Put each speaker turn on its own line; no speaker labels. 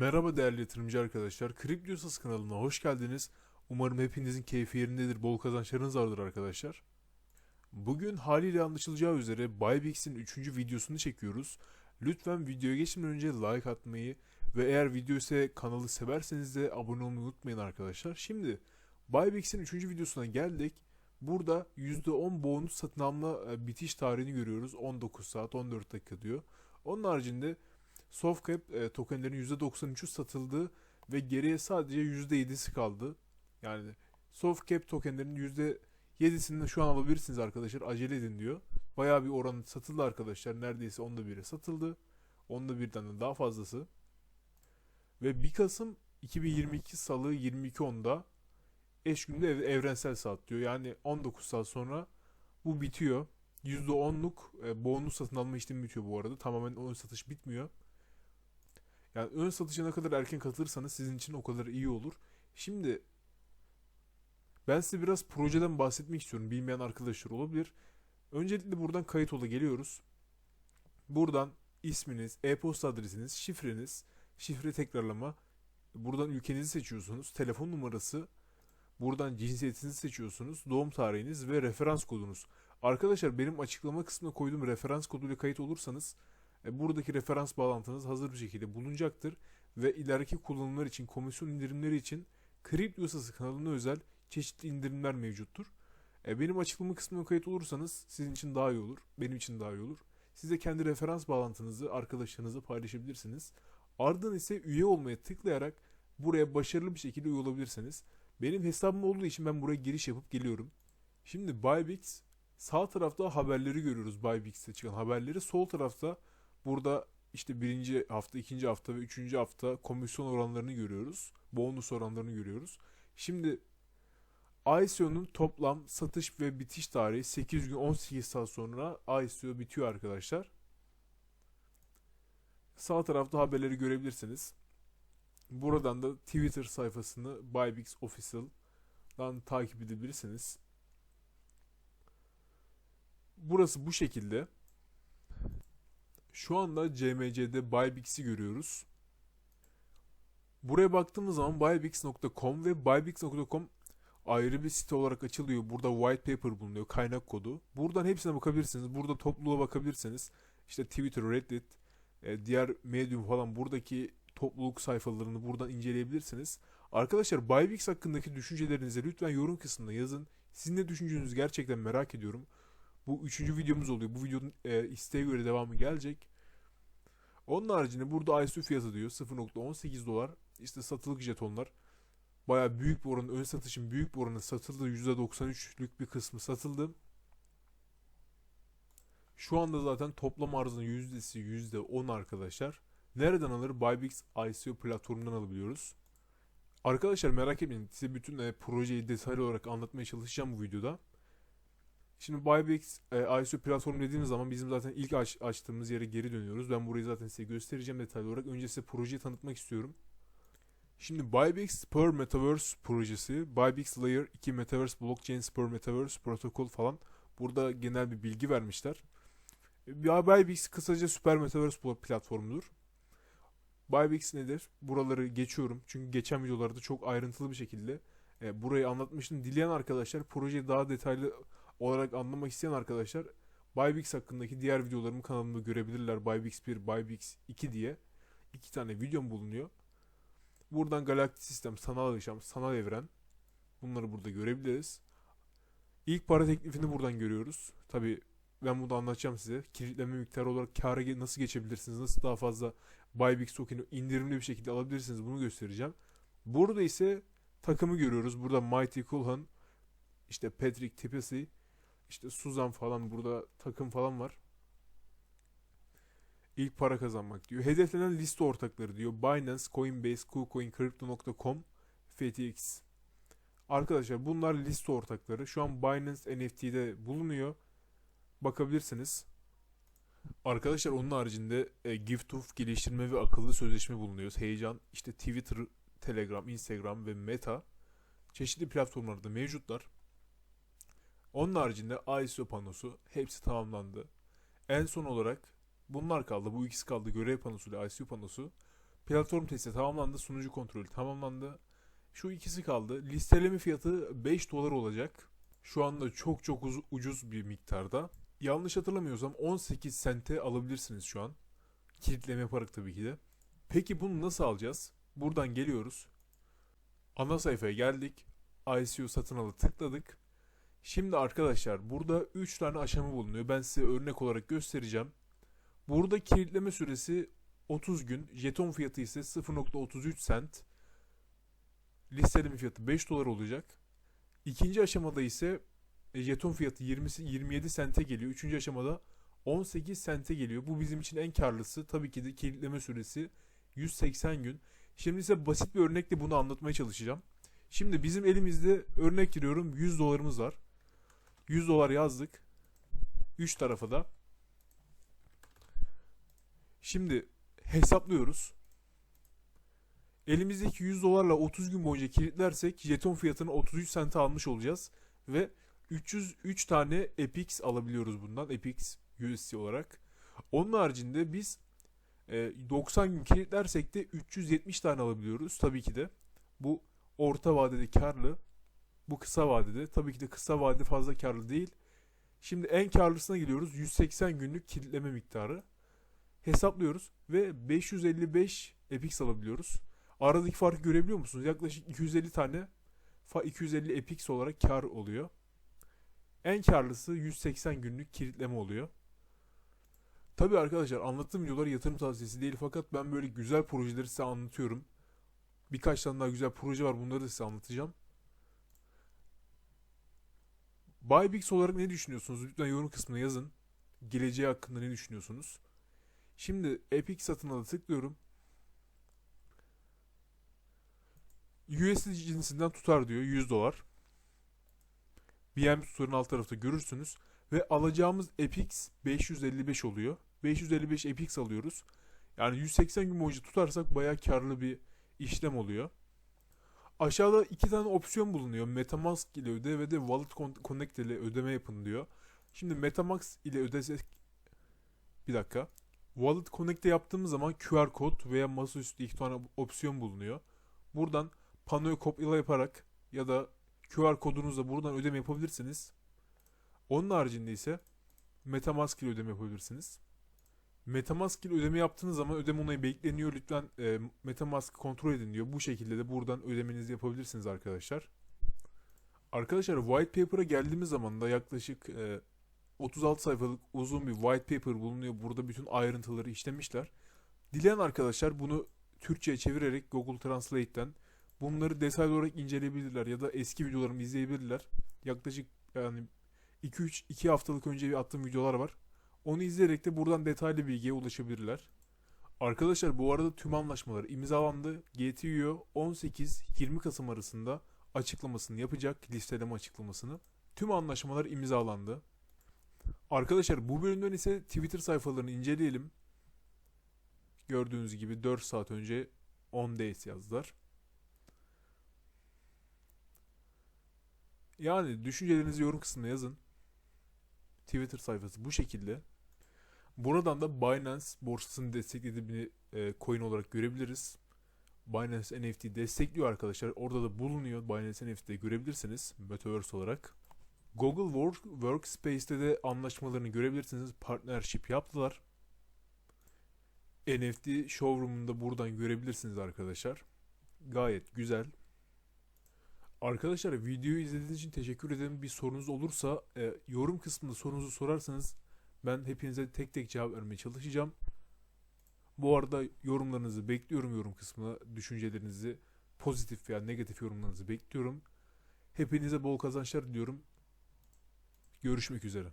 Merhaba değerli yatırımcı arkadaşlar. Kriptosas kanalına hoş geldiniz. Umarım hepinizin keyfi yerindedir, bol kazançlarınız vardır arkadaşlar. Bugün haliyle anlaşılacağı üzere Bybix'in 3. videosunu çekiyoruz. Lütfen videoya geçmeden önce like atmayı ve eğer video ise kanalı severseniz de abone olmayı unutmayın arkadaşlar. Şimdi Bybix'in 3. videosuna geldik. Burada %10 bonus satın alma e, bitiş tarihini görüyoruz. 19 saat 14 dakika diyor. Onun haricinde Softcap e, tokenlerin %93'ü satıldı ve geriye sadece %7'si kaldı. Yani Softcap tokenlerin %7'sini şu an alabilirsiniz arkadaşlar. Acele edin diyor. Bayağı bir oran satıldı arkadaşlar. Neredeyse onda biri satıldı. Onda birden de daha fazlası. Ve 1 Kasım 2022 Salı 22.10'da eş günde ev- evrensel saat diyor. Yani 19 saat sonra bu bitiyor. %10'luk e, bonus satın alma işlemi bitiyor bu arada. Tamamen ön satış bitmiyor. Yani ön satışa ne kadar erken katılırsanız sizin için o kadar iyi olur. Şimdi ben size biraz projeden bahsetmek istiyorum. Bilmeyen arkadaşlar olabilir. Öncelikle buradan kayıt ola geliyoruz. Buradan isminiz, e-posta adresiniz, şifreniz, şifre tekrarlama. Buradan ülkenizi seçiyorsunuz. Telefon numarası. Buradan cinsiyetinizi seçiyorsunuz. Doğum tarihiniz ve referans kodunuz. Arkadaşlar benim açıklama kısmına koyduğum referans koduyla kayıt olursanız buradaki referans bağlantınız hazır bir şekilde bulunacaktır ve ileriki kullanımlar için komisyon indirimleri için Kripto Yasası kanalına özel çeşitli indirimler mevcuttur. E, benim açıklama kısmına kayıt olursanız sizin için daha iyi olur, benim için daha iyi olur. Siz de kendi referans bağlantınızı arkadaşlarınızla paylaşabilirsiniz. Ardından ise üye olmaya tıklayarak buraya başarılı bir şekilde üye olabilirsiniz. Benim hesabım olduğu için ben buraya giriş yapıp geliyorum. Şimdi Bybix sağ tarafta haberleri görüyoruz Bybix'te çıkan haberleri. Sol tarafta Burada işte birinci hafta, ikinci hafta ve üçüncü hafta komisyon oranlarını görüyoruz. Bonus oranlarını görüyoruz. Şimdi ICO'nun toplam satış ve bitiş tarihi 8 gün 18 saat sonra ICO bitiyor arkadaşlar. Sağ tarafta haberleri görebilirsiniz. Buradan da Twitter sayfasını Bybix Official'dan takip edebilirsiniz. Burası bu şekilde. Şu anda CMC'de Bybix'i görüyoruz. Buraya baktığımız zaman bybix.com ve bybix.com ayrı bir site olarak açılıyor. Burada white paper bulunuyor, kaynak kodu. Buradan hepsine bakabilirsiniz. Burada topluluğa bakabilirsiniz. İşte Twitter, Reddit, e, diğer Medium falan buradaki topluluk sayfalarını buradan inceleyebilirsiniz. Arkadaşlar Bybix hakkındaki düşüncelerinizi lütfen yorum kısmında yazın. Sizin ne düşündüğünüzü gerçekten merak ediyorum. Bu üçüncü videomuz oluyor. Bu videonun e, isteğe göre devamı gelecek. Onun haricinde burada ISO fiyatı diyor 0.18 dolar. İşte satılık jetonlar. Baya büyük bir oranın ön satışın büyük bir oranı satıldı. %93'lük bir kısmı satıldı. Şu anda zaten toplam arzının yüzdesi %10 arkadaşlar. Nereden alır? Bybix ICO platformundan alabiliyoruz. Arkadaşlar merak etmeyin. Size bütün e, projeyi detaylı olarak anlatmaya çalışacağım bu videoda. Şimdi Bybix e, ICO platformu dediğimiz zaman bizim zaten ilk aç, açtığımız yere geri dönüyoruz. Ben burayı zaten size göstereceğim detaylı olarak. Önce size projeyi tanıtmak istiyorum. Şimdi Bybix Per Metaverse projesi, Bybix Layer 2 Metaverse Blockchain Per Metaverse protokol falan. Burada genel bir bilgi vermişler. Ya Bybix kısaca süper metaverse platformudur. Bybix nedir? Buraları geçiyorum. Çünkü geçen videolarda çok ayrıntılı bir şekilde e, burayı anlatmıştım. Dileyen arkadaşlar projeyi daha detaylı olarak anlamak isteyen arkadaşlar Bybix hakkındaki diğer videolarımı kanalımda görebilirler. Bybix 1, Bybix 2 diye. iki tane videom bulunuyor. Buradan galaktik sistem, sanal yaşam, sanal evren. Bunları burada görebiliriz. İlk para teklifini buradan görüyoruz. Tabi ben bunu anlatacağım size. Kilitleme miktarı olarak kâra nasıl geçebilirsiniz? Nasıl daha fazla Bybix token'i indirimli bir şekilde alabilirsiniz? Bunu göstereceğim. Burada ise takımı görüyoruz. Burada Mighty Culhan, işte Patrick Tipesi, işte Suzan falan burada takım falan var. İlk para kazanmak diyor. Hedeflenen liste ortakları diyor. Binance, Coinbase, KuCoin, Crypto.com, FTX. Arkadaşlar bunlar liste ortakları. Şu an Binance NFT'de bulunuyor. Bakabilirsiniz. Arkadaşlar onun haricinde e, Giftoff geliştirme ve akıllı sözleşme bulunuyor. Heyecan işte Twitter, Telegram, Instagram ve Meta çeşitli platformlarda mevcutlar. Onun haricinde ISO panosu hepsi tamamlandı. En son olarak bunlar kaldı. Bu ikisi kaldı. Görev panosu ile ISO panosu. Platform testi tamamlandı. Sunucu kontrolü tamamlandı. Şu ikisi kaldı. Listeleme fiyatı 5 dolar olacak. Şu anda çok çok uz- ucuz bir miktarda. Yanlış hatırlamıyorsam 18 sente alabilirsiniz şu an. Kilitleme yaparak tabii ki de. Peki bunu nasıl alacağız? Buradan geliyoruz. Ana sayfaya geldik. ICO satın alı tıkladık. Şimdi arkadaşlar burada 3 tane aşama bulunuyor. Ben size örnek olarak göstereceğim. Burada kilitleme süresi 30 gün. Jeton fiyatı ise 0.33 sent. Listeleme fiyatı 5 dolar olacak. İkinci aşamada ise e, jeton fiyatı 20, 27 sente geliyor. Üçüncü aşamada 18 sente geliyor. Bu bizim için en karlısı. Tabii ki de kilitleme süresi 180 gün. Şimdi ise basit bir örnekle bunu anlatmaya çalışacağım. Şimdi bizim elimizde örnek giriyorum 100 dolarımız var. 100 dolar yazdık. 3 tarafa da. Şimdi hesaplıyoruz. Elimizdeki 100 dolarla 30 gün boyunca kilitlersek jeton fiyatını 33 sente almış olacağız. Ve 303 tane EPIX alabiliyoruz bundan. EPIX USD olarak. Onun haricinde biz e, 90 gün kilitlersek de 370 tane alabiliyoruz. Tabii ki de bu orta vadede karlı. Bu kısa vadede. Tabii ki de kısa vadede fazla karlı değil. Şimdi en karlısına geliyoruz. 180 günlük kilitleme miktarı. Hesaplıyoruz ve 555 EPIX alabiliyoruz. Aradaki farkı görebiliyor musunuz? Yaklaşık 250 tane fa 250 EPIX olarak kar oluyor. En karlısı 180 günlük kilitleme oluyor. Tabii arkadaşlar anlattığım videolar yatırım tavsiyesi değil fakat ben böyle güzel projeleri size anlatıyorum. Birkaç tane daha güzel proje var bunları da size anlatacağım. Bybix olarak ne düşünüyorsunuz? Lütfen yorum kısmına yazın. Geleceği hakkında ne düşünüyorsunuz? Şimdi Epic satın ala tıklıyorum. USD cinsinden tutar diyor 100 dolar. BM tutarın alt tarafta görürsünüz. Ve alacağımız EPIX 555 oluyor. 555 EPIX alıyoruz. Yani 180 gün boyunca tutarsak bayağı karlı bir işlem oluyor. Aşağıda iki tane opsiyon bulunuyor. Metamask ile öde ve de Wallet Con- Connect ile ödeme yapın diyor. Şimdi Metamask ile ödesek bir dakika. Wallet Connect'te yaptığımız zaman QR kod veya masaüstü iki tane opsiyon bulunuyor. Buradan panoyu kopyala yaparak ya da QR kodunuzla buradan ödeme yapabilirsiniz. Onun haricinde ise Metamask ile ödeme yapabilirsiniz. Metamask ile ödeme yaptığınız zaman ödeme onayı bekleniyor. Lütfen e, Metamask'ı kontrol edin diyor. Bu şekilde de buradan ödemenizi yapabilirsiniz arkadaşlar. Arkadaşlar white paper'a geldiğimiz zaman da yaklaşık e, 36 sayfalık uzun bir white paper bulunuyor. Burada bütün ayrıntıları işlemişler. Dileyen arkadaşlar bunu Türkçe'ye çevirerek Google Translate'ten bunları detaylı olarak inceleyebilirler ya da eski videolarımı izleyebilirler. Yaklaşık yani 2-3 2 haftalık önce attığım videolar var. Onu izleyerek de buradan detaylı bilgiye ulaşabilirler. Arkadaşlar bu arada tüm anlaşmalar imzalandı. GTUO 18-20 Kasım arasında açıklamasını yapacak. Listeleme açıklamasını. Tüm anlaşmalar imzalandı. Arkadaşlar bu bölümden ise Twitter sayfalarını inceleyelim. Gördüğünüz gibi 4 saat önce 10 days yazdılar. Yani düşüncelerinizi yorum kısmına yazın. Twitter sayfası bu şekilde. Buradan da Binance borsasını desteklediği bir e, coin olarak görebiliriz. Binance NFT destekliyor arkadaşlar. Orada da bulunuyor. Binance NFT'de görebilirsiniz. Metaverse olarak. Google Work, Workspace'te de anlaşmalarını görebilirsiniz. Partnership yaptılar. NFT showroom'unda buradan görebilirsiniz arkadaşlar. Gayet güzel. Arkadaşlar videoyu izlediğiniz için teşekkür ederim. Bir sorunuz olursa e, yorum kısmında sorunuzu sorarsanız ben hepinize tek tek cevap vermeye çalışacağım. Bu arada yorumlarınızı bekliyorum yorum kısmına. Düşüncelerinizi pozitif veya negatif yorumlarınızı bekliyorum. Hepinize bol kazançlar diliyorum. Görüşmek üzere.